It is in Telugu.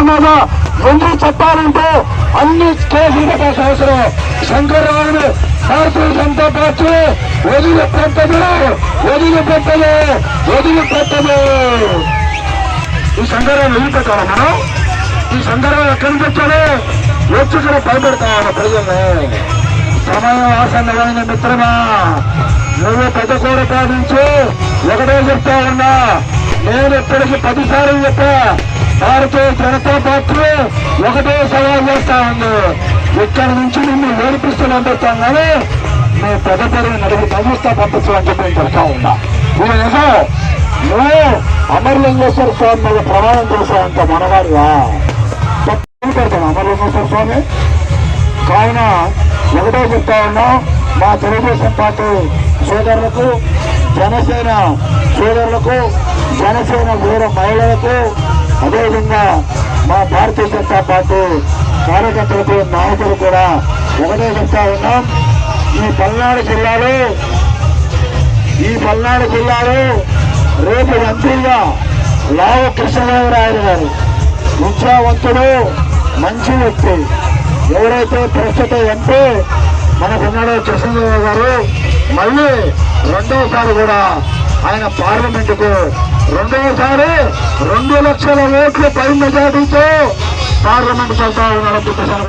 మీద ఎందుకు చెప్పాలంటే అన్ని కేసులు పెట్టాల్సిన అవసరం. శంకర్రావును భారతీయ జనతా పార్టీ వదిలిపెట్టదు. వదిలిపెట్టదు. వదిలిపెట్టదు. ఈ శంకర్రావు వదిలిపెట్టాలా మనం? ఈ శంకర్రావు ఎక్కడి నుంచి వచ్చాడు? వచ్చి ఇక్కడ భయపెడతాను ప్రజల్ని సమయం ఆసన్నమైన మిత్రమా? నువ్వు పెద్ద కూర నుంచి ఒకటే చెప్తా ఉన్నా. నేను ఇప్పటికి పదిసార్లు చెప్పా. భారతీయ జనతా పార్టీ ఒకటే సవాల్ చేస్తా ఉంది. ఇక్కడ నుంచి నిన్ను ఏడిపిస్తూ పంపిస్తాం కానీ మీ పెద్ద పెరిగి తగిస్తా పంపిస్తా పంపించమని చెప్పి నేను చెప్తా ఉన్నా. ఇది నిజం నువ్వు అమరలింగేశ్వర స్వామి మీద ప్రమాణం చేశావంత మనవాడివా? పెడతాను అమరలింగేశ్వర స్వామి? కావున ఒకటే చెప్తా ఉన్నా మా తెలుగుదేశం పార్టీ సోదరులకు జనసేన సోదరులకు జనసేన వీర మహిళలకు అదేవిధంగా మా భారతీయ జనతా పార్టీ కార్యకర్తలకు నాయకులు కూడా ఒకటే చెప్తా ఉన్నాం. ఈ పల్నాడు జిల్లాలో ఈ పల్నాడు జిల్లాలో రేపు మంత్రిగా లావ కృష్ణదేవరాయలు గారు విద్యావంతుడు మంచి వ్యక్తి. ఎవరైతే ప్రస్తుత ఎంపీ మనకున్నాడో కృష్ణదేవ గారు మళ్ళీ రెండోసారి కూడా ఆయన పార్లమెంటుకు రెండోసారి రెండు లక్షల ఓట్లు పై మెజార్టీతో పార్లమెంట్ సభ నడుపుతున్నారు.